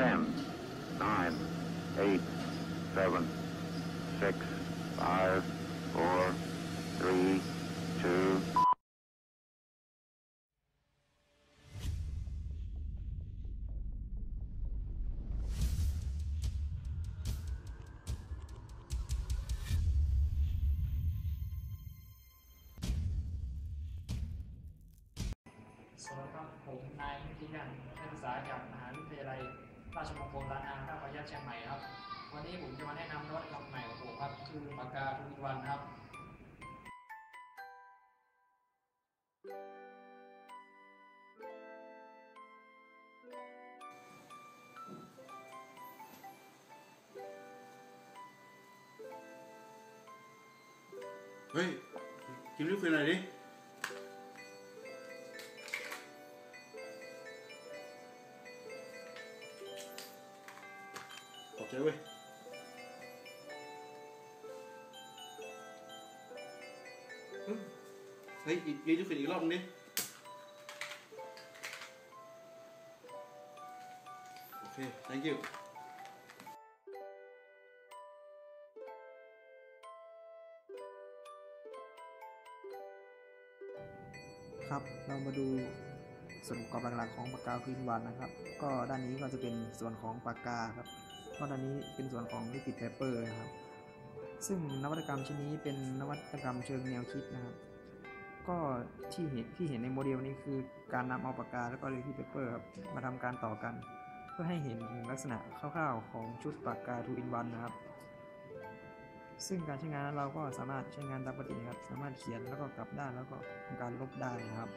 10, 9, 8, 7, 6, 5, 4, 3, 2, สวัสดีครับผมนายนิตินันท์นักศึกษาจากมหาวิทยาลัย ราชมงคลล้านนาท่าพระยาเชียงใหม่ครับ วันนี้ผมจะมาแนะนำนวัตกรรมใหม่ของผมครับคือปากกาทูอินวันครับเฮ้ยกินลูกเป็นอะไรดิ ใจเว้ยอืมเฮ้ยอีกยืนลูกเป็นอีกรอบนึงดิโอเค thank you ครับเรามาดูส่วนประกอบหลักๆของปากกาพื้นวันนะครับ ก็ด้านนี้ก็จะเป็นส่วนของปากกาครับ ก็ด้านนี้เป็นส่วนของ liquid paper นะครับ ซึ่งนวัตกรรมชิ้นนี้เป็นนวัตกรรมเชิงแนวคิดนะครับ ก็ที่เห็นที่เห็นในโมเดลนี้คือการนำเอาปากกาแล้วก็ liquid paper ครับมาทำการต่อกัน เพื่อให้เห็นลักษณะคร่าวๆของชุดปากกา 2 in 1 นะครับ ซึ่งการใช้งานเราก็สามารถใช้งานตามปกติครับ สามารถเขียนแล้วก็กลับด้านแล้วก็ทำการลบได้นะครับ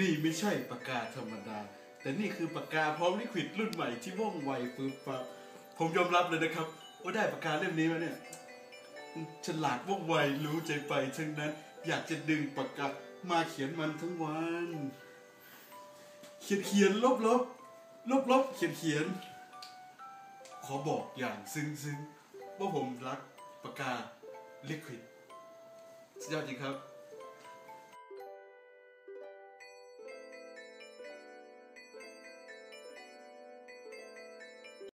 นี่ไม่ใช่ปากกาธรรมดา แต่นี่คือปากกาพร้อมลิควิดรุ่นใหม่ที่ว่องไวฟืบฟับผมยอมรับเลยนะครับ ว่าได้ปากกาเล่มนี้มาเนี่ยฉลาดว่องไวรู้ใจไปทั้งนั้น อยากจะดึงปากกามาเขียนมันทั้งวัน เขียนเขียนลบลบลบลบเขียนเขียน ขอบอกอย่างซึ้งซึ้งว่าผมรักปากกาลิควิดสุดยอดจริงครับ